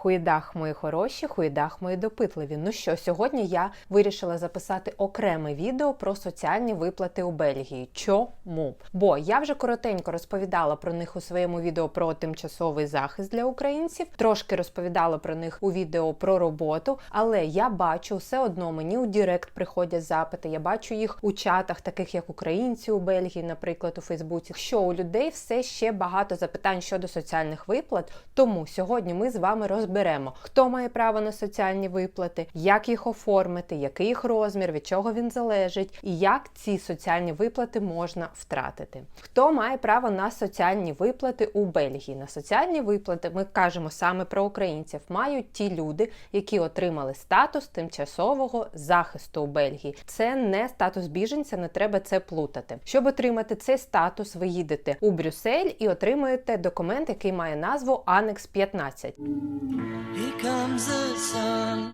Хуїдах мої хороші, хуїдах мої допитливі. Ну що, сьогодні я вирішила записати окреме відео про соціальні виплати у Бельгії. Чому? Бо я вже коротенько розповідала про них у своєму відео про тимчасовий захист для українців, трошки розповідала про них у відео про роботу, але я бачу все одно мені у Дірект приходять запити. Я бачу їх у чатах, таких як українці у Бельгії, наприклад, у Фейсбуці. Що у людей все ще багато запитань щодо соціальних виплат. Тому сьогодні ми з вами розберемо, хто має право на соціальні виплати, як їх оформити, який їх розмір, від чого він залежить, і як ці соціальні виплати можна втратити. Хто має право на соціальні виплати у Бельгії? На соціальні виплати ми кажемо саме про українців. Мають ті люди, які отримали статус тимчасового захисту у Бельгії. Це не статус біженця, не треба це плутати. Щоб отримати цей статус, ви їдете у Брюссель і отримуєте документ, який має назву Анекс 15.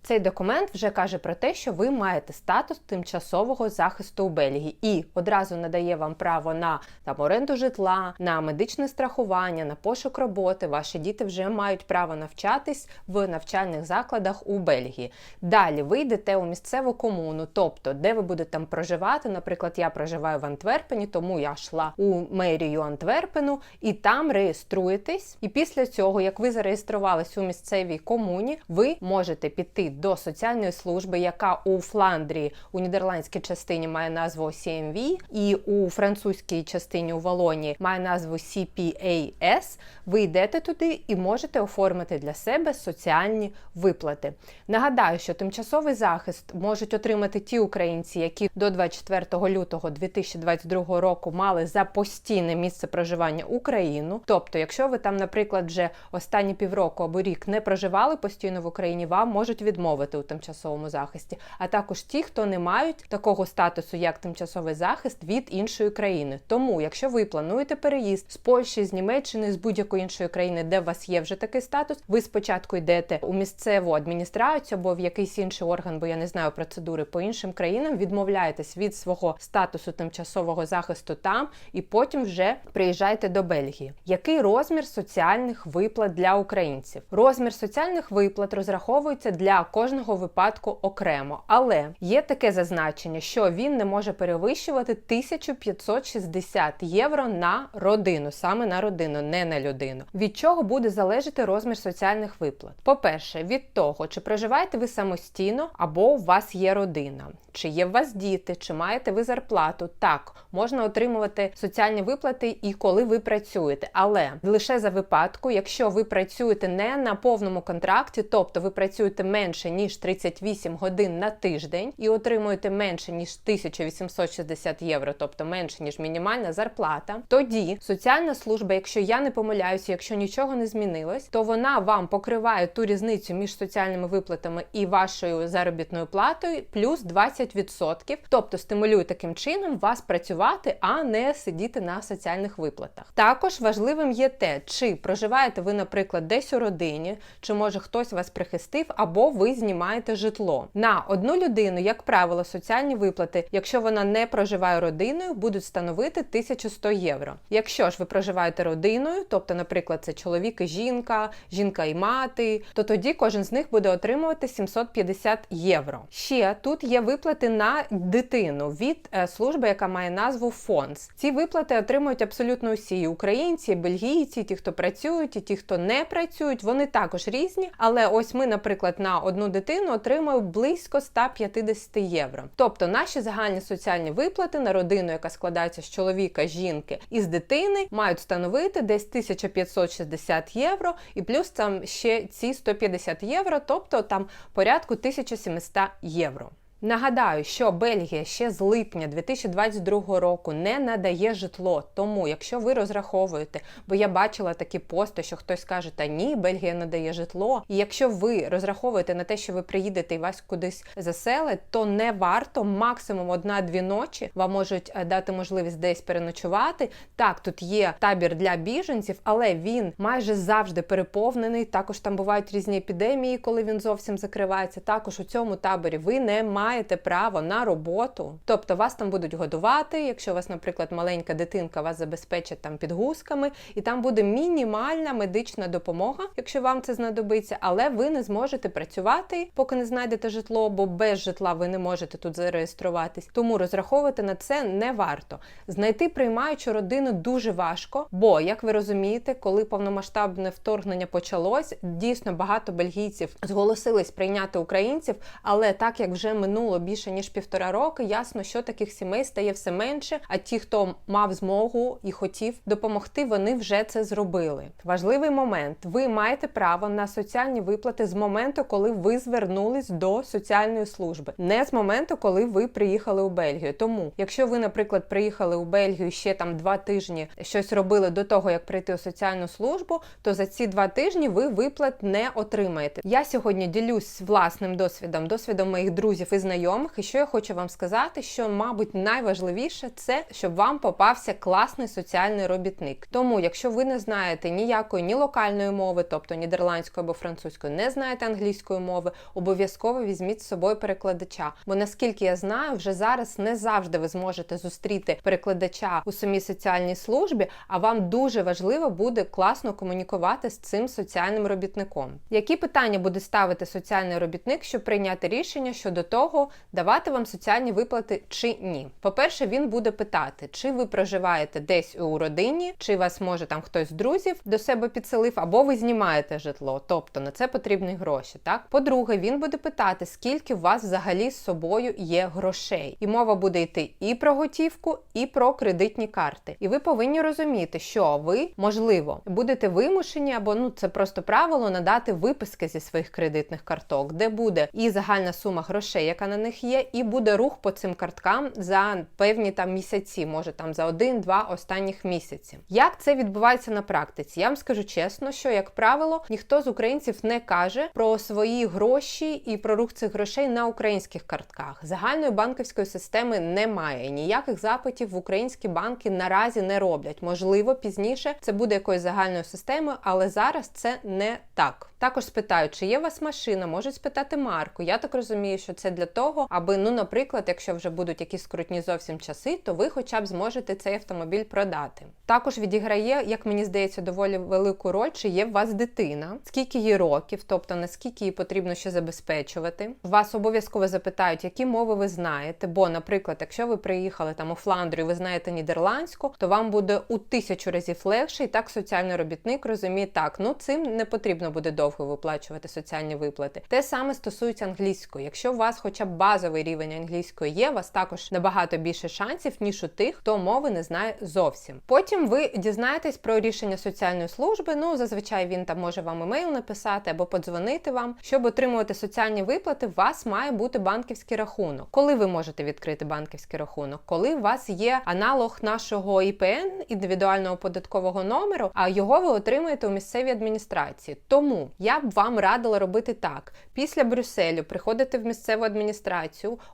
Цей документ вже каже про те, що ви маєте статус тимчасового захисту у Бельгії і одразу надає вам право на там оренду житла, на медичне страхування, на пошук роботи. Ваші діти вже мають право навчатись в навчальних закладах у Бельгії. Далі ви йдете у місцеву комуну, тобто де ви будете там проживати. Наприклад, я проживаю в Антверпені, тому я йшла у мерію Антверпену і там реєструєтесь. І після цього, як ви зареєструвались у місцевій комуні, ви можете піти до соціальної служби, яка у Фландрії у нідерландській частині має назву CMV, і у французькій частині у Волонії має назву CPAS. Ви йдете туди і можете оформити для себе соціальні виплати. Нагадаю, що тимчасовий захист можуть отримати ті українці, які до 24 лютого 2022 року мали за постійне місце проживання Україну. Тобто, якщо ви там, наприклад, вже останні півроку або рік не проживали постійно в Україні, вам можуть відмовити у тимчасовому захисті. А також ті, хто не мають такого статусу, як тимчасовий захист від іншої країни. Тому, якщо ви плануєте переїзд з Польщі, з Німеччини, з будь-якої іншої країни, де у вас є вже такий статус, ви спочатку йдете у місцеву адміністрацію або в якийсь інший орган, бо я не знаю процедури по іншим країнам, відмовляєтесь від свого статусу тимчасового захисту там, і потім вже приїжджаєте до Бельгії. Який розмір соціальних виплат для українців? Розмір соціальних виплат розраховується для кожного випадку окремо, але є таке зазначення, що він не може перевищувати 1560 євро на родину, саме на родину, не на людину. Від чого буде залежати розмір соціальних виплат? По-перше, від того, чи проживаєте ви самостійно або у вас є родина, чи є у вас діти, чи маєте ви зарплату. Так, можна отримувати соціальні виплати і коли ви працюєте, але лише за випадку, якщо ви працюєте не на повному контракті, тобто ви працюєте менше ніж 38 годин на тиждень і отримуєте менше ніж 1860 євро, тобто менше ніж мінімальна зарплата. Тоді соціальна служба, якщо я не помиляюся, якщо нічого не змінилось, то вона вам покриває ту різницю між соціальними виплатами і вашою заробітною платою плюс 20%, тобто стимулює таким чином вас працювати, а не сидіти на соціальних виплатах. Також важливим є те, чи проживаєте ви, наприклад, десь у родині, чи може хтось вас прихистив, або ви знімаєте житло. На одну людину, як правило, соціальні виплати, якщо вона не проживає родиною, будуть становити 1100 євро. Якщо ж ви проживаєте родиною, тобто, наприклад, це чоловік і жінка, жінка і мати, то тоді кожен з них буде отримувати 750 євро. Ще тут є виплати на дитину від е, служби, яка має назву ФОНС. Ці виплати отримують абсолютно усі і українці, і бельгійці, ті, хто працюють, і ті, хто не працюють. Вони також різні. Але ось ми, наприклад, на одну дитину отримуємо близько 150 євро. Тобто наші загальні соціальні виплати на родину, яка складається з чоловіка, жінки і з дитини, мають становити десь 1560 євро, і плюс там ще ці 150 євро, тобто там порядку 1700 євро. Нагадаю, що Бельгія ще з липня 2022 року не надає житло. Тому, якщо ви розраховуєте, бо я бачила такі пости, що хтось каже, та ні, Бельгія надає житло. І якщо ви розраховуєте на те, що ви приїдете і вас кудись заселять, то не варто максимум одна-дві ночі вам можуть е, дати можливість десь переночувати. Так, тут є табір для біженців, але він майже завжди переповнений. Також там бувають різні епідемії, коли він зовсім закривається. Також у цьому таборі ви не маєте маєте право на роботу, тобто вас там будуть годувати. Якщо у вас, наприклад, маленька дитинка, вас забезпечать там підгузками, і там буде мінімальна медична допомога, якщо вам це знадобиться, але ви не зможете працювати, поки не знайдете житло, бо без житла ви не можете тут зареєструватись. Тому розраховувати на це не варто. Знайти приймаючу родину дуже важко, бо, як ви розумієте, коли повномасштабне вторгнення почалось, дійсно багато бельгійців зголосились прийняти українців, але так як вже минуло більше ніж півтора роки, ясно, що таких сімей стає все менше. А ті, хто мав змогу і хотів допомогти, вони вже це зробили. Важливий момент: ви маєте право на соціальні виплати з моменту, коли ви звернулись до соціальної служби, не з моменту, коли ви приїхали у Бельгію. Тому, якщо ви, наприклад, приїхали у Бельгію ще там два тижні щось робили до того, як прийти у соціальну службу, то за ці два тижні ви виплат не отримаєте. Я сьогодні ділюсь власним досвідом, досвідом моїх друзів і знайомих. І що я хочу вам сказати, що, мабуть, найважливіше це, щоб вам попався класний соціальний робітник. Тому, якщо ви не знаєте ніякої ні локальної мови, тобто нідерландської або французької, не знаєте англійської мови, обов'язково візьміть з собою перекладача. Бо наскільки я знаю, вже зараз не завжди ви зможете зустріти перекладача у самій соціальній службі, а вам дуже важливо буде класно комунікувати з цим соціальним робітником. Які питання буде ставити соціальний робітник, щоб прийняти рішення щодо того, давати вам соціальні виплати чи ні? По-перше, він буде питати, чи ви проживаєте десь у родині, чи вас може там хтось з друзів до себе підселив, або ви знімаєте житло, тобто на це потрібні гроші. Так, по-друге, він буде питати, скільки у вас взагалі з собою є грошей, і мова буде йти і про готівку, і про кредитні карти. І ви повинні розуміти, що ви можливо будете вимушені, або ну це просто правило надати виписки зі своїх кредитних карток, де буде і загальна сума грошей, яка на них є, і буде рух по цим карткам за певні там місяці, може там за один-два останніх місяці. Як це відбувається на практиці? Я вам скажу чесно, що як правило ніхто з українців не каже про свої гроші і про рух цих грошей на українських картках. Загальної банківської системи немає. Ніяких запитів в українські банки наразі не роблять. Можливо, пізніше це буде якоюсь загальною системою, але зараз це не так. Також спитають, чи є у вас машина, можуть спитати марку. Я так розумію, що це для того, аби, ну, наприклад, якщо вже будуть якісь скрутні зовсім часи, то ви хоча б зможете цей автомобіль продати. Також відіграє, як мені здається, доволі велику роль, чи є у вас дитина, скільки їй років, тобто наскільки їй потрібно ще забезпечувати. Вас обов'язково запитають, які мови ви знаєте. Бо, наприклад, якщо ви приїхали там у Фландрію, ви знаєте нідерландську, то вам буде у тисячу разів легше, і так соціальний робітник розуміє, так ну цим не потрібно буде довго виплачувати соціальні виплати. Те саме стосується англійської. Якщо у вас хоча б базовий рівень англійської є, у вас також набагато більше шансів, ніж у тих, хто мови не знає зовсім. Потім ви дізнаєтесь про рішення соціальної служби. Ну зазвичай він там може вам емейл написати або подзвонити вам. Щоб отримувати соціальні виплати, у вас має бути банківський рахунок. Коли ви можете відкрити банківський рахунок? Коли у вас є аналог нашого ІПН індивідуального податкового номеру, а його ви отримуєте у місцевій адміністрації. Тому я б вам радила робити так: після Брюсселю приходите в місцеву адміністрацію,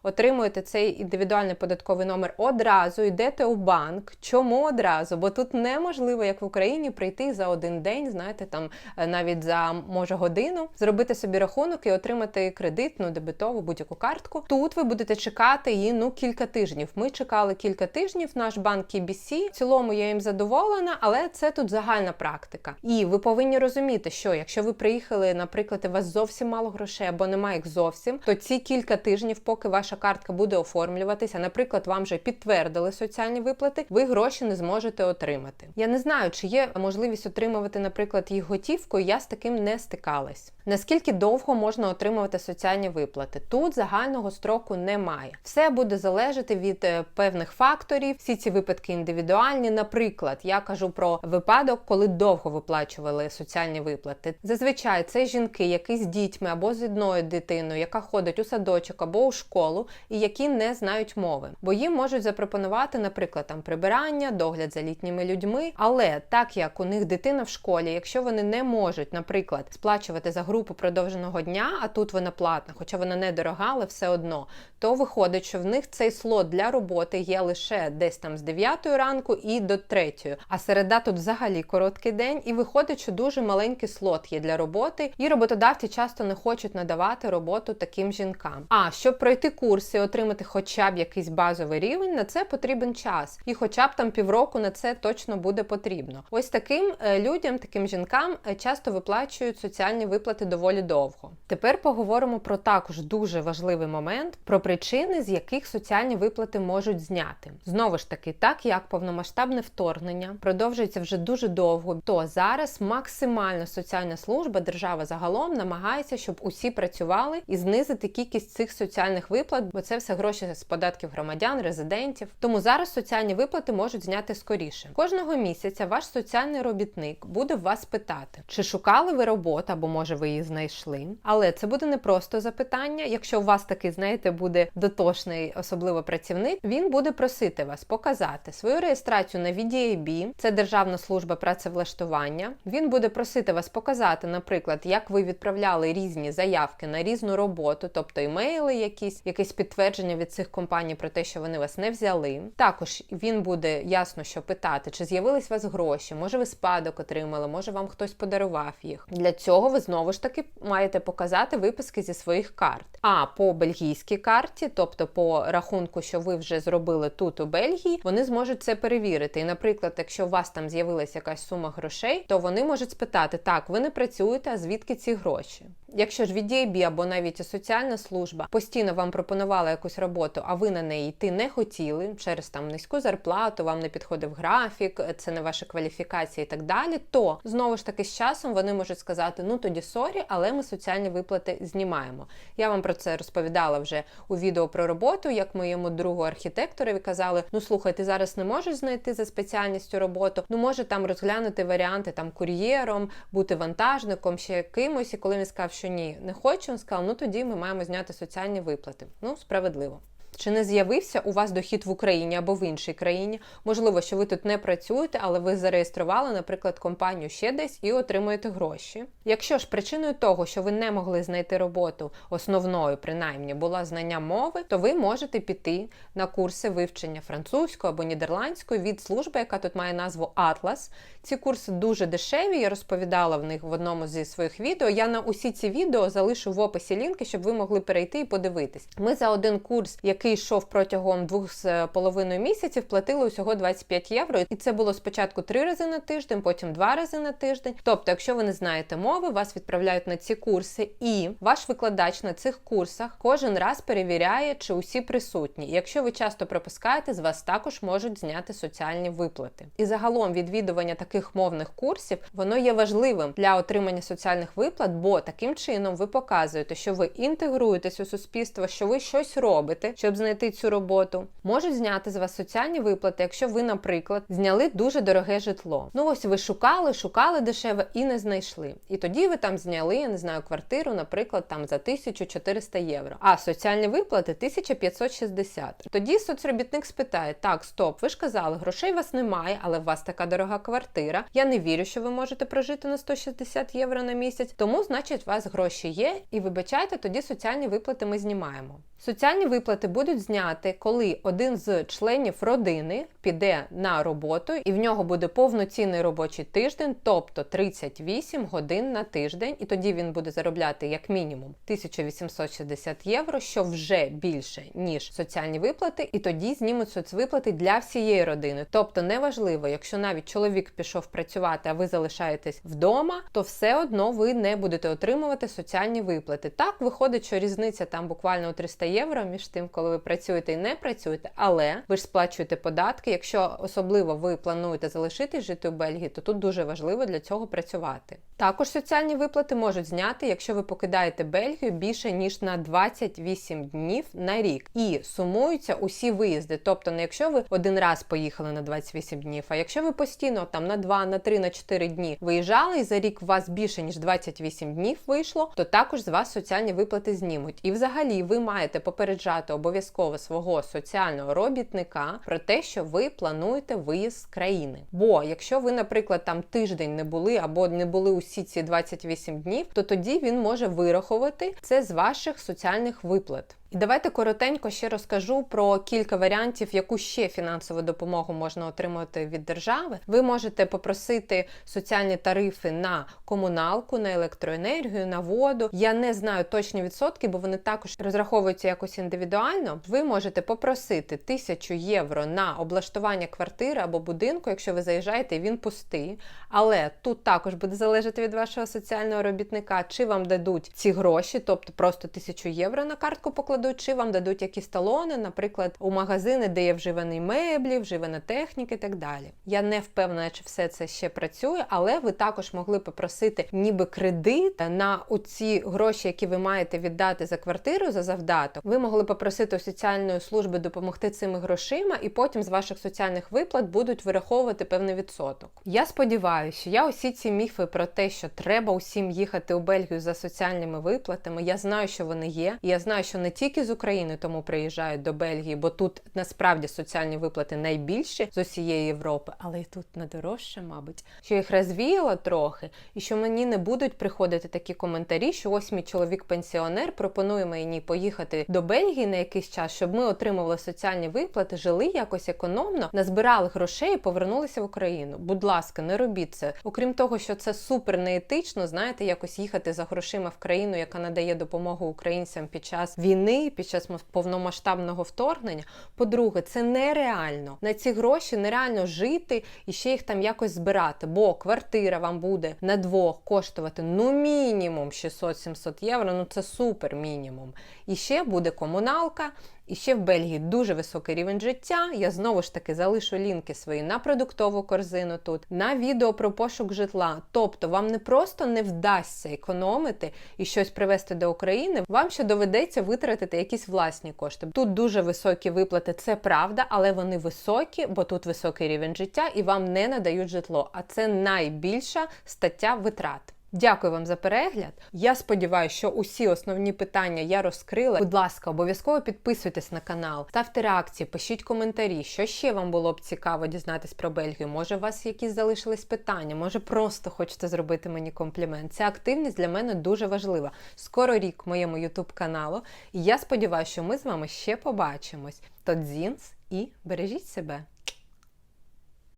отримуєте цей індивідуальний податковий номер одразу, йдете у банк. Чому одразу? Бо тут неможливо, як в Україні, прийти за один день, знаєте, там е, навіть за може годину, зробити собі рахунок і отримати кредитну, дебетову будь-яку картку. Тут ви будете чекати її ну кілька тижнів. Ми чекали кілька тижнів. Наш банк KBC. В цілому я їм задоволена, але це тут загальна практика. І ви повинні розуміти, що якщо ви приїхали, наприклад, у вас зовсім мало грошей або немає їх зовсім, то ці кілька тижнів, поки ваша картка буде оформлюватися, наприклад, вам вже підтвердили соціальні виплати, ви гроші не зможете отримати. Я не знаю, чи є можливість отримувати, наприклад, їх готівкою. Я з таким не стикалась. Наскільки довго можна отримувати соціальні виплати? Тут загального строку немає. Все буде залежати від е, певних факторів. Всі ці випадки індивідуальні. Наприклад, я кажу про випадок, коли довго виплачували соціальні виплати. Зазвичай це жінки, які з дітьми або з одною дитиною, яка ходить у садочок або у школу, і які не знають мови. Бо їм можуть запропонувати, наприклад, там прибирання, догляд за літніми людьми. Але так як у них дитина в школі, якщо вони не можуть, наприклад, сплачувати за групу продовженого дня, а тут вона платна, хоча вона не дорога, але все одно, то виходить, що в них цей слот для роботи є лише десь там з 9 ранку і до 3. А середа тут взагалі короткий день, і виходить, що дуже маленький слот є для роботи, і роботодавці часто не хочуть надавати роботу таким жінкам. А А щоб пройти курс і отримати хоча б якийсь базовий рівень, на це потрібен час. І хоча б там півроку на це точно буде потрібно. Ось таким е, людям, таким жінкам е, часто виплачують соціальні виплати доволі довго. Тепер поговоримо про також дуже важливий момент про причини, з яких соціальні виплати можуть зняти. Знову ж таки, так як повномасштабне вторгнення продовжується вже дуже довго, то зараз максимально соціальна служба, держава загалом намагається, щоб усі працювали і знизити кількість цих соціальних виплат, бо це все гроші з податків громадян, резидентів. Тому зараз соціальні виплати можуть зняти скоріше. Кожного місяця ваш соціальний робітник буде вас питати, чи шукали ви роботу, або може ви її знайшли. Але це буде не просто запитання. Якщо у вас такий, знаєте, буде дотошний, особливо працівник, він буде просити вас показати свою реєстрацію на VDAB, це Державна служба працевлаштування. Він буде просити вас показати, наприклад, як ви відправляли різні заявки на різну роботу, тобто імейли, якісь, якесь підтвердження від цих компаній про те, що вони вас не взяли. Також він буде ясно, що питати, чи з'явились у вас гроші, може ви спадок отримали, може вам хтось подарував їх. Для цього ви знову ж таки маєте показати виписки зі своїх карт. А по бельгійській карті, тобто по рахунку, що ви вже зробили тут у Бельгії, вони зможуть це перевірити. І, наприклад, якщо у вас там з'явилася якась сума грошей, то вони можуть спитати: так, ви не працюєте, а звідки ці гроші? Якщо ж від DAB або навіть соціальна служба постійно вам пропонувала якусь роботу, а ви на неї йти не хотіли через там низьку зарплату, вам не підходив графік, це не ваша кваліфікація і так далі, то знову ж таки з часом вони можуть сказати: ну тоді сорі, але ми соціальні виплати знімаємо. Я вам про це розповідала вже у відео про роботу, як моєму другу архітекторові казали: ну слухай, ти зараз не можеш знайти за спеціальністю роботу, ну може там розглянути варіанти там кур'єром, бути вантажником, ще кимось. І коли він сказав, що ні, не хочу, він сказав, ну тоді ми маємо зняти соціальні виплати. Ну, справедливо. Чи не з'явився у вас дохід в Україні або в іншій країні? Можливо, що ви тут не працюєте, але ви зареєстрували, наприклад, компанію ще десь і отримуєте гроші. Якщо ж причиною того, що ви не могли знайти роботу основною, принаймні, була знання мови, то ви можете піти на курси вивчення французької або нідерландської від служби, яка тут має назву Atlas. Ці курси дуже дешеві. Я розповідала в них в одному зі своїх відео. Я на усі ці відео залишу в описі лінки, щоб ви могли перейти і подивитись. Ми за один курс, який йшов протягом двох з половиною місяців, платили усього 25 євро. І це було спочатку три рази на тиждень, потім два рази на тиждень. Тобто, якщо ви не знаєте мови, вас відправляють на ці курси, і ваш викладач на цих курсах кожен раз перевіряє, чи усі присутні. Якщо ви часто пропускаєте, з вас також можуть зняти соціальні виплати. І загалом відвідування таких мовних курсів воно є важливим для отримання соціальних виплат, бо таким чином ви показуєте, що ви інтегруєтесь у суспільство, що ви щось робите, щоб знайти цю роботу. Можуть зняти з вас соціальні виплати, якщо ви, наприклад, зняли дуже дороге житло. Ну ось ви шукали, шукали дешеве і не знайшли. І тоді ви там зняли, я не знаю, квартиру, наприклад, там за 1400 євро. А соціальні виплати 1560. Тоді соцробітник спитає: так, стоп, ви ж казали, грошей у вас немає, але у вас така дорога квартира. Я не вірю, що ви можете прожити на 160 євро на місяць. Тому, значить, у вас гроші є, і вибачайте, тоді соціальні виплати ми знімаємо. Соціальні виплати будуть зняти, коли один з членів родини піде на роботу, і в нього буде повноцінний робочий тиждень, тобто 38 годин на тиждень, і тоді він буде заробляти як мінімум 1860 євро, що вже більше ніж соціальні виплати, і тоді знімуть соцвиплати для всієї родини. Тобто неважливо, якщо навіть чоловік пішов працювати, а ви залишаєтесь вдома, то все одно ви не будете отримувати соціальні виплати. Так виходить, що різниця там буквально у 300 євро між тим, коли ви працюєте і не працюєте, але ви ж сплачуєте податки. Якщо особливо ви плануєте залишитись жити у Бельгії, то тут дуже важливо для цього працювати. Також соціальні виплати можуть зняти, якщо ви покидаєте Бельгію більше ніж на 28 днів на рік, і сумуються усі виїзди. Тобто, не якщо ви один раз поїхали на 28 днів, а якщо ви постійно там на 2, на 3, на 4 дні виїжджали, і за рік у вас більше ніж 28 днів вийшло, то також з вас соціальні виплати знімуть. І взагалі ви маєте попереджати обов'язково свого соціального робітника про те, що ви плануєте виїзд з країни. Бо якщо ви, наприклад, там тиждень не були або не були усі ці 28 днів, то тоді він може вирахувати це з ваших соціальних виплат. І давайте коротенько ще розкажу про кілька варіантів, яку ще фінансову допомогу можна отримати від держави. Ви можете попросити соціальні тарифи на комуналку, на електроенергію, на воду. Я не знаю точні відсотки, бо вони також розраховуються якось індивідуально. Ви можете попросити тисячу євро на облаштування квартири або будинку, якщо ви заїжджаєте, і він пустий. Але тут також буде залежати від вашого соціального робітника, чи вам дадуть ці гроші, тобто просто тисячу євро на картку покладуть, чи вам дадуть якісь талони, наприклад, у магазини, де є вживані меблі, вживана техніка і так далі. Я не впевнена, чи все це ще працює, але ви також могли попросити ніби кредит на оці гроші, які ви маєте віддати за квартиру за завдаток. Ви могли попросити у соціальної служби допомогти цими грошима, і потім з ваших соціальних виплат будуть вираховувати певний відсоток. Я сподіваюся, що я усі ці міфи про те, що треба усім їхати у Бельгію за соціальними виплатами. Я знаю, що вони є. І я знаю, що не тільки з України тому приїжджають до Бельгії, бо тут насправді соціальні виплати найбільші з усієї Європи, але і тут найдорожче, мабуть, що їх розвіяло трохи, і що мені не будуть приходити такі коментарі, що ось мій чоловік-пенсіонер пропонує мені поїхати до Бельгії на якийсь час, щоб ми отримували соціальні виплати, жили якось економно, назбирали грошей і повернулися в Україну. Будь ласка, не робіть це. Окрім того, що це супер неетично, знаєте, якось їхати за грошима в країну, яка надає допомогу українцям під час війни, під час повномасштабного вторгнення. По-друге, це нереально. На ці гроші нереально жити і ще їх там якось збирати, бо квартира вам буде на двох коштувати ну мінімум 600-700 євро. Ну це супер мінімум. І ще буде комуналка. І ще в Бельгії дуже високий рівень життя. Я знову ж таки залишу лінки свої на продуктову корзину тут, на відео про пошук житла. Тобто вам не просто не вдасться економити і щось привезти до України, вам ще доведеться витратити якісь власні кошти. Тут дуже високі виплати, це правда, але вони високі, бо тут високий рівень життя і вам не надають житло. А це найбільша стаття витрат. Дякую вам за перегляд. Я сподіваюся, що усі основні питання я розкрила. Будь ласка, обов'язково підписуйтесь на канал, ставте реакції, пишіть коментарі, що ще вам було б цікаво дізнатись про Бельгію. Може, у вас якісь залишились питання, може просто хочете зробити мені комплімент. Ця активність для мене дуже важлива. Скоро рік моєму ютуб каналу, і я сподіваюся, що ми з вами ще побачимось. Тодзінс і бережіть себе.